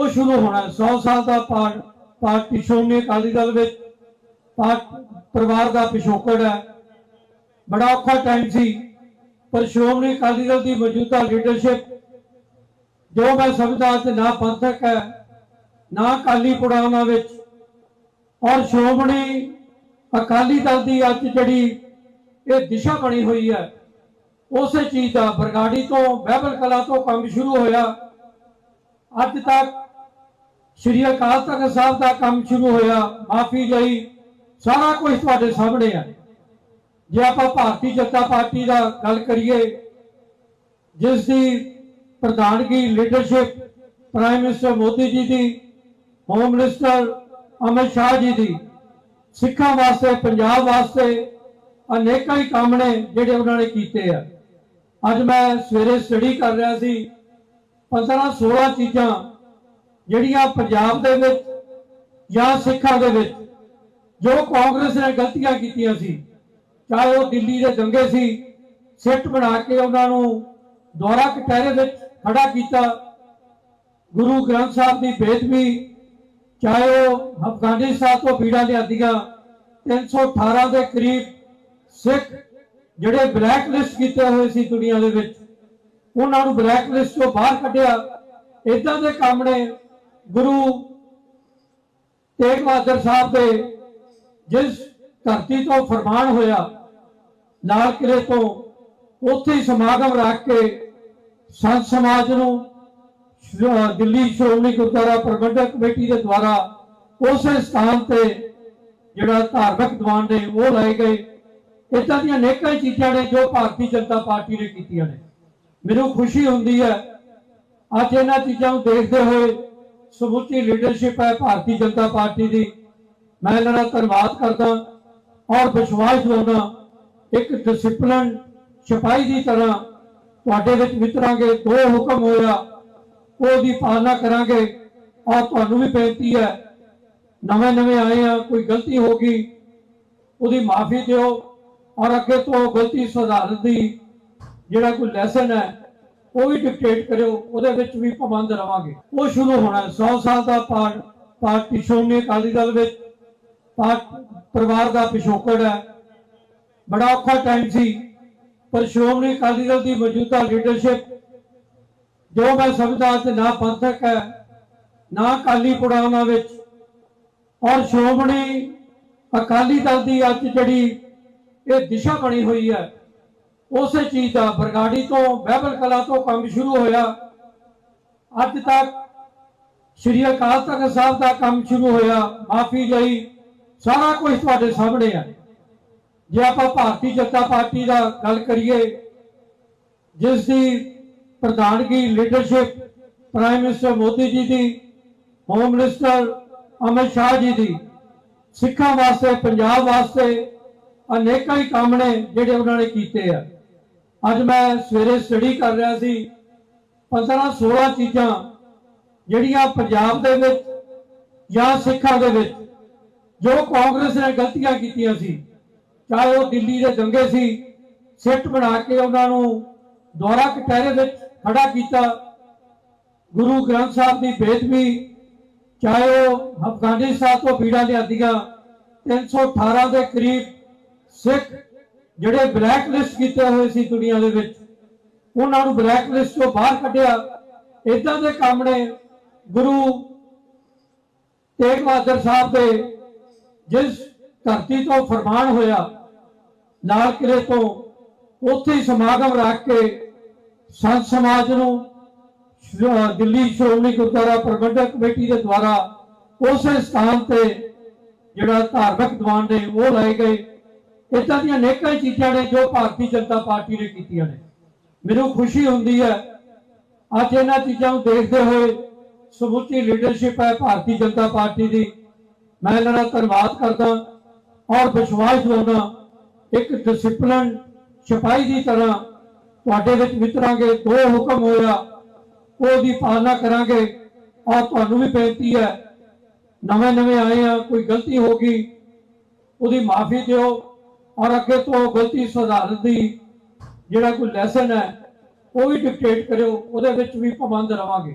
ਉਹ ਸ਼ੁਰੂ ਹੋਣਾ 100 ਸਾਲ ਦਾ ਪਾਠ ਪਾਰਟੀ ਸ਼੍ਰੋਮਣੀ ਅਕਾਲੀ ਦਲ ਵਿੱਚ ਪਾਰਟ ਪਰਿਵਾਰ ਦਾ ਪਿਛੋਕੜ ਹੈ। ਬੜਾ ਔਖਾ ਟਾਈਮ ਸੀ, ਪਰ ਸ਼੍ਰੋਮਣੀ ਅਕਾਲੀ ਦਲ ਦੀ ਮੌਜੂਦਾ ਲੀਡਰਸ਼ਿਪ ਜੋ ਮੈਂ ਸਮਝਦਾ ਤੇ ਨਾ ਪੰਥਕ ਹੈ, ਨਾ ਅਕਾਲੀ ਪੁਰਾਣਾ ਵਿੱਚ, ਔਰ ਸ਼੍ਰੋਮਣੀ ਅਕਾਲੀ ਦਲ ਦੀ ਅੱਜ ਜਿਹੜੀ ਇਹ ਦਿਸ਼ਾ ਬਣੀ ਹੋਈ ਹੈ, ਉਸੇ ਚੀਜ਼ ਦਾ ਬਰਗਾੜੀ ਤੋਂ ਬਹਿਬਲ ਕਲਾ ਤੋਂ ਕੰਮ ਸ਼ੁਰੂ ਹੋਇਆ। ਅੱਜ ਤੱਕ ਸ਼੍ਰੀ ਅਕਾਲ ਤਖਤ ਸਾਹਿਬ ਦਾ ਕੰਮ ਸ਼ੁਰੂ ਹੋਇਆ, ਮਾਫੀ ਲਈ, ਸਾਰਾ ਕੁਝ ਤੁਹਾਡੇ ਸਾਹਮਣੇ ਆ। ਜੇ ਆਪਾਂ ਭਾਰਤੀ ਜਨਤਾ ਪਾਰਟੀ ਦਾ ਗੱਲ ਕਰੀਏ, ਜਿਸ ਦੀ ਪ੍ਰਧਾਨਗੀ leadership prime minister Modi ji ਦੀ ਹੋਮ ਮਿਨਿਸਟਰ ਅਮਿਤ ਸ਼ਾਹ ਜੀ ਦੀ, ਸਿੱਖਾਂ ਵਾਸਤੇ, ਪੰਜਾਬ ਵਾਸਤੇ ਅਨੇਕਾਂ ਹੀ ਕੰਮ ਨੇ ਜਿਹੜੇ ਉਹਨਾਂ ਨੇ ਕੀਤੇ ਆ। ਅੱਜ ਮੈਂ ਸਵੇਰੇ ਸਟੱਡੀ ਕਰ ਰਿਹਾ ਸੀ 15 16 ਚੀਜ਼ਾਂ ਜਿਹੜੀਆਂ ਪੰਜਾਬ ਦੇ ਵਿੱਚ ਜਾਂ ਸਿੱਖਾਂ ਦੇ ਵਿੱਚ ਜੋ ਕਾਂਗਰਸ ਨੇ ਗਲਤੀਆਂ ਕੀਤੀਆਂ ਸੀ, ਚਾਹੇ ਉਹ ਦਿੱਲੀ ਦੇ ਦੰਗੇ ਸੀ, ਸਿੱਟ ਬਣਾ ਕੇ ਉਹਨਾਂ ਨੂੰ ਦੁਆਰਾ ਕਟਹਿਰੇ ਵਿੱਚ ਖੜਾ ਕੀਤਾ, ਗੁਰੂ ਗ੍ਰੰਥ ਸਾਹਿਬ ਦੀ ਬੇਦਬੀ ਚਾਹੇ ਉਹ ਅਫਗਾਨਿਸਤਾਨ ਤੋਂ ਪੀੜਾ ਲਿਆਂਦੀਆਂ 318 ਦੇ ਕਰੀਬ ਸਿੱਖ ਜਿਹੜੇ ਬਲੈਕ ਲਿਸਟ ਕੀਤੇ ਹੋਏ ਸੀ ਦੁਨੀਆ ਦੇ ਵਿੱਚ, ਉਹਨਾਂ ਨੂੰ ਬਲੈਕ ਲਿਸਟ ਤੋਂ ਬਾਹਰ ਕੱਢਿਆ ਇਦਾਂ ਦੇ ਕੰਮ ਨੇ ਗੁਰੂ ਤੇਗ ਬਹਾਦਰ ਸਾਹਿਬ ਦੇ ਜਿਸ ਧਰਤੀ ਤੋਂ ਫਰਮਾਨ ਹੋਇਆ ਲਾਲ ਕਿਲੇ ਤੋਂ ਉੱਥੇ ਹੀ ਸਮਾਗਮ ਰੱਖ ਕੇ ਸੰਤ ਸਮਾਜ ਨੂੰ ਦਿੱਲੀ ਸ਼੍ਰੋਮਣੀ ਗੁਰਦੁਆਰਾ ਪ੍ਰਬੰਧਕ ਕਮੇਟੀ ਦੇ ਦੁਆਰਾ ਉਸੇ ਸਥਾਨ ਤੇ ਜਿਹੜਾ ਧਾਰਮਿਕ ਦੀਵਾਨ ਨੇ ਉਹ ਲਾਏ ਗਏ। ਇਦਾਂ ਦੀਆਂ ਅਨੇਕਾਂ ਹੀ ਚੀਜ਼ਾਂ ਨੇ ਜੋ ਭਾਰਤੀ ਜਨਤਾ ਪਾਰਟੀ ਨੇ ਕੀਤੀਆਂ ਨੇ। ਮੈਨੂੰ ਖੁਸ਼ੀ ਹੁੰਦੀ ਹੈ ਅੱਜ ਇਹਨਾਂ ਚੀਜ਼ਾਂ ਨੂੰ ਦੇਖਦੇ ਹੋਏ ਸਮੁੱਚੀ ਲੀਡਰਸ਼ਿਪ ਹੈ ਭਾਰਤੀ ਜਨਤਾ ਪਾਰਟੀ ਦੀ। ਮੈਂ ਇਹਨਾਂ ਦਾ ਧੰਨਵਾਦ ਕਰਦਾ ਔਰ ਵਿਸ਼ਵਾਸ ਦਿਵਾਉਂਦਾ ਇੱਕ ਡਿਸਪਲਿਨ ਸਿਪਾਹੀ ਦੀ ਤਰ੍ਹਾਂ ਤੁਹਾਡੇ ਵਿੱਚ ਵਿਤਰਾਂਗੇ ਦੋ ਹੁਕਮ ਹੋਇਆ, ਉਹਦੀ ਪਾਲਣਾ ਕਰਾਂਗੇ। ਔਰ ਤੁਹਾਨੂੰ ਵੀ ਬੇਨਤੀ ਹੈ, ਨਵੇਂ ਨਵੇਂ ਆਏ ਆ, ਕੋਈ ਗਲਤੀ ਹੋ ਗਈ, ਉਹਦੀ ਮਾਫੀ ਦਿਓ। ਔਰ ਅੱਗੇ ਤੋਂ ਗਲਤੀ ਸੁਧਾਰਨ ਦੀ ਜਿਹੜਾ ਕੋਈ ਲੈਸਨ ਹੈ ਉਹ ਵੀ ਡਿਕਟੇਟ ਕਰਿਓ, ਉਹਦੇ ਵਿੱਚ ਵੀ ਪਾਬੰਦ ਰਵਾਂਗੇ। ਉਹ ਸ਼ੁਰੂ ਹੋਣਾ 100 ਸਾਲ ਦਾ ਪਾਠ ਪਾਰਟੀ ਸ਼੍ਰੋਮਣੀ ਅਕਾਲੀ ਦਲ ਵਿੱਚ ਪਾਰਟ ਪਰਿਵਾਰ ਦਾ ਪਿਛੋਕੜ ਹੈ। ਬੜਾ ਔਖਾ ਟਾਈਮ ਸੀ, ਪਰ ਸ਼੍ਰੋਮਣੀ ਅਕਾਲੀ ਦਲ ਦੀ ਮੌਜੂਦਾ ਲੀਡਰਸ਼ਿਪ ਜੋ ਮੈਂ ਸਮਝਦਾ ਤੇ ਨਾ ਪੰਥਕ ਹੈ, ਨਾ ਅਕਾਲੀ ਪੁਰਾਣਾ ਵਿੱਚ, ਔਰ ਸ਼੍ਰੋਮਣੀ ਅਕਾਲੀ ਦਲ ਦੀ ਅੱਜ ਜਿਹੜੀ ਇਹ ਦਿਸ਼ਾ ਬਣੀ ਹੋਈ ਹੈ ਉਸੇ ਚੀਜ਼ ਦਾ ਬਰਗਾੜੀ ਤੋਂ, ਬਹਿਬਲ ਕਲਾ ਤੋਂ ਕੰਮ ਸ਼ੁਰੂ ਹੋਇਆ। ਅੱਜ ਤੱਕ ਸ਼੍ਰੀ ਅਕਾਲ ਤਖਤ ਸਾਹਿਬ ਦਾ ਕੰਮ ਸ਼ੁਰੂ ਹੋਇਆ। ਮਾਫੀ ਲਈ ਸਾਰਾ ਕੁਝ ਤੁਹਾਡੇ ਸਾਹਮਣੇ ਆ। ਜੇ ਆਪਾਂ ਭਾਰਤੀ ਜਨਤਾ ਪਾਰਟੀ ਦਾ ਗੱਲ ਕਰੀਏ, ਜਿਸ ਦੀ ਪ੍ਰਧਾਨਗੀ leadership prime minister Modi ji ਦੀ ਹੋਮ ਮਿਨਿਸਟਰ ਅਮਿਤ ਸ਼ਾਹ ਜੀ ਦੀ, ਸਿੱਖਾਂ ਵਾਸਤੇ, ਪੰਜਾਬ ਵਾਸਤੇ ਅਨੇਕਾਂ ਹੀ ਕੰਮ ਨੇ ਜਿਹੜੇ ਉਹਨਾਂ ਨੇ ਕੀਤੇ ਆ। ਅੱਜ ਮੈਂ ਸਵੇਰੇ ਸਟੱਡੀ ਕਰ ਰਿਹਾ ਸੀ 15 16 ਚੀਜ਼ਾਂ ਜਿਹੜੀਆਂ ਪੰਜਾਬ ਦੇ ਵਿੱਚ ਜਾਂ ਸਿੱਖਾਂ ਦੇ ਵਿੱਚ ਜੋ ਕਾਂਗਰਸ ਨੇ ਗਲਤੀਆਂ ਕੀਤੀਆਂ ਸੀ, ਚਾਹੇ ਉਹ ਦਿੱਲੀ ਦੇ ਦੰਗੇ ਸੀ, ਸਿੱਟ ਬਣਾ ਕੇ ਉਹਨਾਂ ਨੂੰ ਦੁਆਰਾ ਕਟਹਿਰੇ ਵਿੱਚ ਖੜਾ ਕੀਤਾ, ਗੁਰੂ ਗ੍ਰੰਥ ਸਾਹਿਬ ਦੀ ਬੇਦਬੀ ਚਾਹੇ ਉਹ ਅਫਗਾਨਿਸਤਾਨ ਤੋਂ ਪੀੜਾ ਲਿਆਂਦੀਆਂ 318 ਦੇ ਕਰੀਬ ਸਿੱਖ ਜਿਹੜੇ ਬਲੈਕ ਲਿਸਟ ਕੀਤੇ ਹੋਏ ਸੀ ਦੁਨੀਆ ਦੇ ਵਿੱਚ, ਉਹਨਾਂ ਨੂੰ ਬਲੈਕ ਲਿਸਟ ਤੋਂ ਬਾਹਰ ਕੱਢਿਆ। ਇਦਾਂ ਦੇ ਕੰਮ ਨੇ ਗੁਰੂ ਤੇਗ ਬਹਾਦਰ ਸਾਹਿਬ ਦੇ, ਜਿਸ ਧਰਤੀ ਤੋਂ ਫਰਮਾਨ ਹੋਇਆ ਲਾਲ ਕਿਲੇ ਤੋਂ, ਉੱਥੇ ਹੀ ਸਮਾਗਮ ਰੱਖ ਕੇ ਸੰਤ ਸਮਾਜ ਨੂੰ ਦਿੱਲੀ ਸ਼੍ਰੋਮਣੀ ਗੁਰਦੁਆਰਾ ਪ੍ਰਬੰਧਕ ਕਮੇਟੀ ਦੇ ਦੁਆਰਾ, ਉਸੇ ਸਥਾਨ ਤੇ ਜਿਹੜਾ ਧਾਰਮਿਕ ਦੀਵਾਨ ਨੇ, ਉਹ ਲਾਏ ਗਏ। ਇਦਾਂ ਦੀਆਂ ਅਨੇਕਾਂ ਹੀ ਚੀਜ਼ਾਂ ਨੇ ਜੋ ਭਾਰਤੀ ਜਨਤਾ ਪਾਰਟੀ ਨੇ ਕੀਤੀਆਂ ਨੇ। ਮੈਨੂੰ ਖੁਸ਼ੀ ਹੁੰਦੀ ਹੈ, ਅੱਜ ਇਹਨਾਂ ਚੀਜ਼ਾਂ ਨੂੰ ਦੇਖਦੇ ਹੋਏ ਸਮੁੱਚੀ ਲੀਡਰਸ਼ਿਪ ਹੈ ਭਾਰਤੀ ਜਨਤਾ ਪਾਰਟੀ ਦੀ। ਮੈਂ ਇਹਨਾਂ ਦਾ ਧੰਨਵਾਦ ਕਰਦਾ ਔਰ ਵਿਸ਼ਵਾਸ ਦਿਵਾਉਂਦਾ, ਇੱਕ ਡਿਸਪਲਿਨ ਸਿਪਾਹੀ ਦੀ ਤਰ੍ਹਾਂ ਤੁਹਾਡੇ ਵਿੱਚ ਵਿਤਰਾਂਗੇ ਦੋ ਹੁਕਮ ਹੋਇਆ, ਉਹਦੀ ਪਾਲਣਾ ਕਰਾਂਗੇ। ਔਰ ਤੁਹਾਨੂੰ ਵੀ ਬੇਨਤੀ ਹੈ ਨਵੇਂ ਨਵੇਂ ਆਏ ਆ, ਕੋਈ ਗਲਤੀ ਹੋ ਗਈ, ਉਹਦੀ ਮਾਫੀ ਦਿਓ। ਔਰ ਅੱਗੇ ਤੋਂ ਗਲਤੀ ਸੁਧਾਰਨ ਦੀ ਜਿਹੜਾ ਕੋਈ ਲੈਸਨ ਹੈ, ਉਹ ਵੀ ਡਿਕਟੇਟ ਕਰਿਓ, ਉਹਦੇ ਵਿੱਚ ਵੀ ਪਾਬੰਦ ਰਵਾਂਗੇ।